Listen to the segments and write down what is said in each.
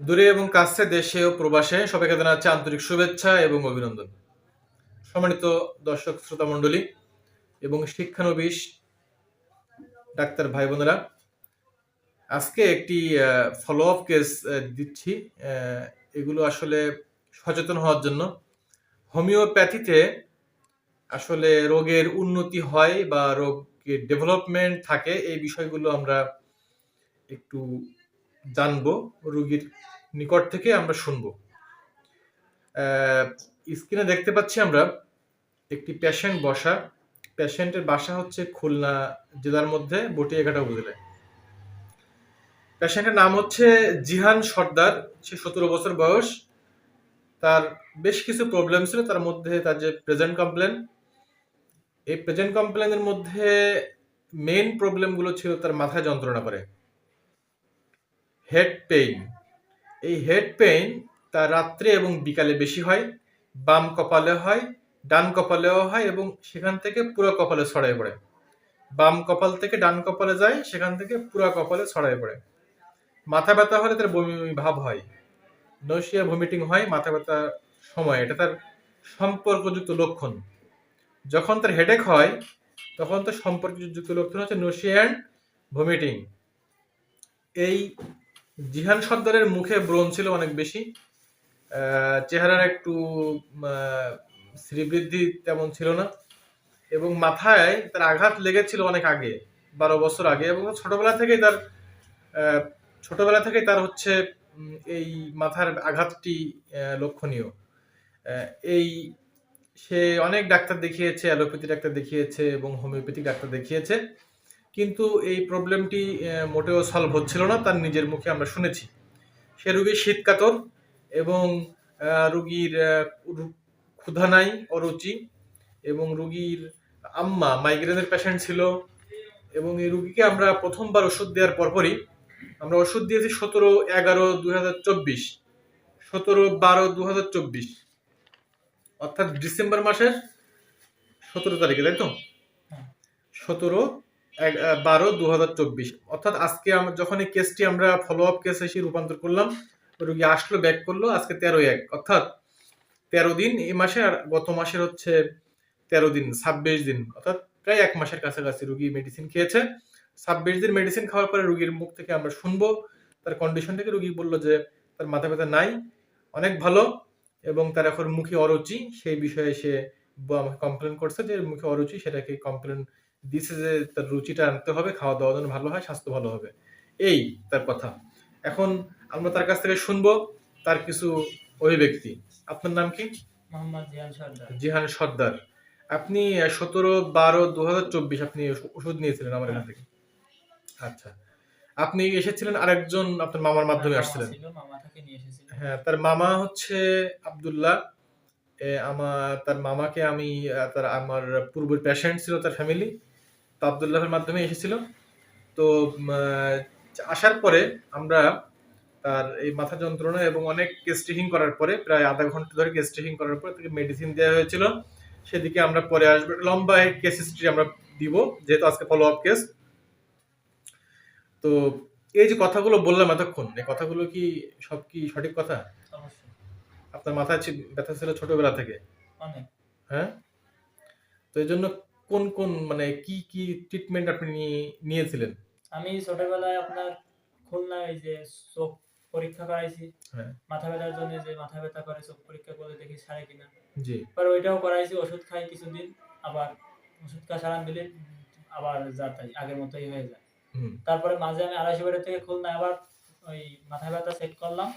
দূরে এবং কাছে দেশে ও প্রবাসে সবাইকে জানাচ্ছি আন্তরিক শুভেচ্ছা এবং অভিনন্দন। সম্মানিত দর্শক, শ্রোতা মণ্ডলী এবং শিক্ষানবিশ ডাক্তার ভাই বোনেরা আজকে একটি ফলো আপ কেস দিচ্ছি। এগুলো আসলে সচেতন হওয়ার জন্য। হোমিওপ্যাথিতে আসলে রোগের উন্নতি হয় বা রোগের ডেভেলপমেন্ট থাকে, এই বিষয়গুলো আমরা একটু জানব রুগীর নিকট থেকে আমরা শুনব। স্ক্রিনে দেখতে পাচ্ছি আমরা একটি পেশেন্ট বসা। পেশেন্টের বাসা হচ্ছে খুলনা জেলার মধ্যে, বটিয়াঘাটা উপজেলায়। পেশেন্টের নাম হচ্ছে জিহান সর্দার, সে সতেরো বছর বয়স। তার বেশ কিছু প্রবলেম ছিল, তার মধ্যে তার যে প্রেজেন্ট কমপ্লেন এই প্রেজেন্ট কমপ্লেনের মধ্যে মেইন প্রবলেমগুলো ছিল তার মাথায় যন্ত্রণা করে। হেড পেইন এই হেড পেইন তার রাত্রে এবং বিকালে বেশি হয়, বাম কপালে হয়, ডান কপালেও হয় এবং সেখান থেকে পুরো কপালে ছড়ায় পড়ে। বাম কপাল থেকে ডান কপালে যায়, সেখান থেকে পুরো কপালে ছড়ায় পড়ে। মাথা ব্যথা হলে তার বমি ভাব হয়। নসিয়া ভমিটিং হয়, মাথা ব্যথা সময়। এটা তার সম্পর্কযুক্ত লক্ষণ। যখন তার হেডেক হয়, তখন তার সম্পর্কযুক্ত লক্ষণ হচ্ছে নসিয়া অ্যান্ড ভমিটিং এই জিহান সর্দারের মুখে ব্রণ ছিল অনেক বেশি। চেহারার একটু শ্রীবৃদ্ধি তেমন ছিল না। এবং মাথায় তার আঘাত লেগেছিল অনেক আগে, বারো বছর আগে। এবং ছোটবেলা থেকেই তার ছোটবেলা থেকেই তার হচ্ছে এই মাথার আঘাতটি লক্ষণীয়। এই সে অনেক ডাক্তার দেখিয়েছে, অ্যালোপ্যাথি ডাক্তার দেখিয়েছে এবং হোমিওপ্যাথিক ডাক্তার দেখিয়েছে। কিন্তু এই প্রবলেমটি মোটেও সলভ হচ্ছিল না তার নিজের মুখে আমরা শুনেছি। সে রুগীর শীতকাতর এবং রুগীর ক্ষুধা নাই অরুচি এবং রুগীর আম্মা মাইগ্রেনের পেশেন্ট ছিল এবং এই রুগীকে আমরা প্রথমবার ওষুধ দেওয়ার পরপরই আমরা ওষুধ দিয়েছি সতেরো এগারো দু হাজার চব্বিশ সতেরো বারো দু হাজার চব্বিশ। অর্থাৎ ডিসেম্বর মাসের সতেরো তারিখে তাই তো? সতেরো এক- আহ, বারো দু অর্থাৎ আজকে আমরা যখন এই কেসটি আমরা ফলো আপ কেস এসে রূপান্তর করলাম, রুগী আসলো ব্যাক করল, আজকে তেরো এক। অর্থাৎ তেরো দিন এই মাসে আর গত মাসের হচ্ছে তেরো দিন, ছাব্বিশ দিন। অর্থাৎ প্রায় এক মাসের কাছাকাছি রুগী মেডিসিন খেয়েছে। ছাব্বিশ দিন মেডিসিন খাওয়ার পরে রুগীর মুখ থেকে আমরা শুনব, তার কন্ডিশন থেকে রুগী বলল যে তার মাথা ব্যথা নাই, অনেক ভালো, এবং তার এখন মুখে অরুচি, সেই বিষয়ে সে আমাকে কমপ্লেন করছে যে মুখে অরুচি, সেটাকে কমপ্লেন দিছে যে তার রুচিটা আনতে হবে খাওয়া দাওয়া যেন ভালো হয় স্বাস্থ্য ভালো হবে। এই তার কথা। এখন আমরা তার কাছ থেকে শুনব তার কিছু অভিব্যক্তি। আপনার নাম কি? মোহাম্মদ জিয়ান সর্দার। জিহান সর্দার। আপনি সতেরো বারো দু হাজার চব্বিশ আপনি ওষুধ নিয়েছিলেন আমার এখান থেকে। আচ্ছা। আপনি এসেছিলেন আরেকজন আপনার মামার মাধ্যমে আসছিলেন। হ্যাঁ তার মামা হচ্ছে আব্দুল্লাহ। আমার তার মামাকে আমি তার আমার পূর্বের পেশেন্ট ছিল তার ফ্যামিলি তো আবদুল্লাহের মাধ্যমে এসেছিল। তো আসার পরে আমরা তার এই মাথা যন্ত্রণা এবং অনেক কেস ট্রেকিং করার পরে প্রায় আধা ঘণ্টা ধরে কেস ট্রেকিং করার পরে তাকে মেডিসিন দেওয়া হয়েছিল। সেদিকে আমরা পরে আসব। লম্বা কেস হিস্ট্রি আমরা দিব যেহেতু আজকে ফলো আপ কেস তো এই যে কথাগুলো বললাম এতক্ষণ এই কথাগুলো কি সব কি সঠিক কথা? আপনার মাথায় ছি- ব্যথা ছিল ছোটবেলা থেকে? হ্যাঁ? তো এই জন্য কোন কোন মানে কি কি ট্রিটমেন্ট আপনি নিয়েছিলেন? আমি ছোটবেলায় আপনার খুলনা এই যে চোখ পরীক্ষা করাইছি। হ্যাঁ। মাথা ব্যথার জন্য যে মাথা ব্যথা করে চোখ পরীক্ষা করে দেখি সারে কিনা। জি। পরে ওইটাও করাইছি ওষুধ খাই কিছুদিন আবার ওষুধ খা সারান দিলে আবার যা তাই আগের মতোই হয়ে যায়। হুম। তারপরে মাঝে আমি আড়াইশো বাড়ি থেকে খুলনা আবার ওই মাথা ব্যথা চেক করলাম।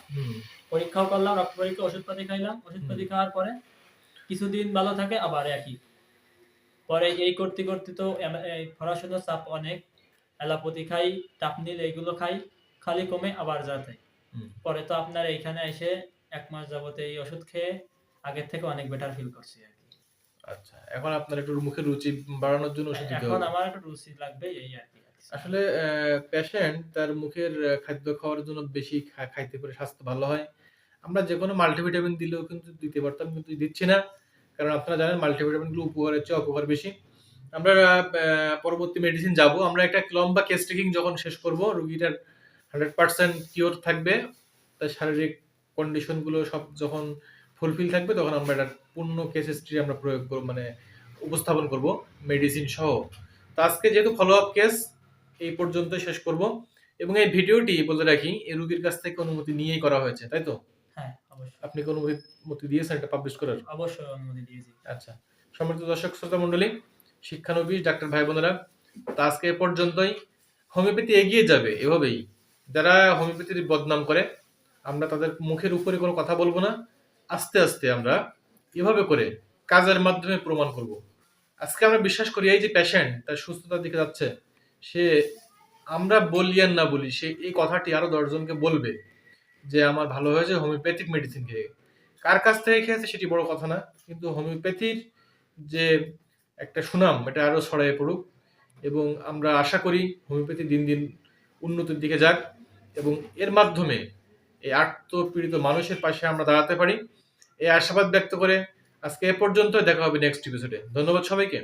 পরীক্ষাও করলাম রক্ত পরীক্ষা ওষুধপাতি খাইলাম। ওষুধপাতি খাওয়ার পরে কিছুদিন ভালো থাকে আবার একই। পরে এই করতে করতে তো পড়াশোনার চাপ অনেক। অ্যালোপ্যাথি খাই টাপনিল এইগুলো খাই খালি কমে আবার যা তাই পরে তো আপনার এইখানে এসে এক মাস যাবত এই ওষুধ খেয়ে আগের থেকে অনেক বেটার ফিল করছি আর কি। আচ্ছা এখন আপনার একটু মুখের রুচি বাড়ানোর জন্য ওষুধ দিতে এখন আমার একটু রুচি লাগবে এই আর কি। আসলে পেশেন্ট তার মুখের খাদ্য খাওয়ার জন্য বেশি খাইতে পারে স্বাস্থ্য ভালো হয়। আমরা যে কোনো মাল্টিভিটামিন দিলেও কিন্তু দিতে পারতাম কিন্তু দিচ্ছি না। কারণ আপনারা জানেন মাল্টিভিটামিনগুলো উপকারের চেয়ে অপকার বেশি। আমরা পরবর্তী মেডিসিন যাব। আমরা একটা লম্বা কেস টেকিং যখন শেষ করব, রুগীটার হান্ড্রেড পার্সেন্ট কিওর থাকবে। তার শারীরিক কন্ডিশনগুলো সব যখন ফুলফিল থাকবে, তখন আমরা এটা পূর্ণ কেস হিস্ট্রি আমরা প্রয়োগ করব মানে উপস্থাপন করব মেডিসিন সহ। তো আজকে যেহেতু ফলো আপ কেস এই পর্যন্ত শেষ করব। এবং এই ভিডিওটি বলে রাখি, এই রুগীর কাছ থেকে অনুমতি নিয়েই করা হয়েছে, তাই তো? আপনি কি অনুমতি দিয়েছেন এটা পাবলিশ করার? অবশ্যই অনুমতি দিয়েছি। আচ্ছা। সম্মানিত দর্শক শ্রোতা মণ্ডলী শিক্ষানবিশ ডাক্তার ভাই বোনেরা তো আজকে এ পর্যন্তই। হোমিওপ্যাথি এগিয়ে যাবে এভাবেই। যারা হোমিওপ্যাথির বদনাম করে আমরা তাদের মুখের উপরে কোনো কথা বলব না। আস্তে আস্তে আমরা এভাবে করে কাজের মাধ্যমে প্রমাণ করব। আজকে আমরা বিশ্বাস করি এই যে পেশেন্ট তার সুস্থতার দিকে যাচ্ছে সে আমরা বলি আর না বলি সে এই কথাটি আরও দশজনকে বলবে। যে আমার ভালো হয়েছে, হোমিওপ্যাথিক মেডিসিন খেয়ে। কার কাছ থেকে খেয়েছে সেটি বড় কথা না, কিন্তু হোমিওপ্যাথির যে একটা সুনাম, এটা আরও ছড়াইয়ে পড়ুক এবং আমরা আশা করি হোমিওপ্যাথি দিন দিন উন্নতির দিকে যাক এবং এর মাধ্যমে এই আত্মপীড়িত মানুষের পাশে আমরা দাঁড়াতে পারি। এই আশাবাদ ব্যক্ত করে আজকে এ পর্যন্ত দেখা হবে নেক্সট এপিসোডে ধন্যবাদ সবাইকে।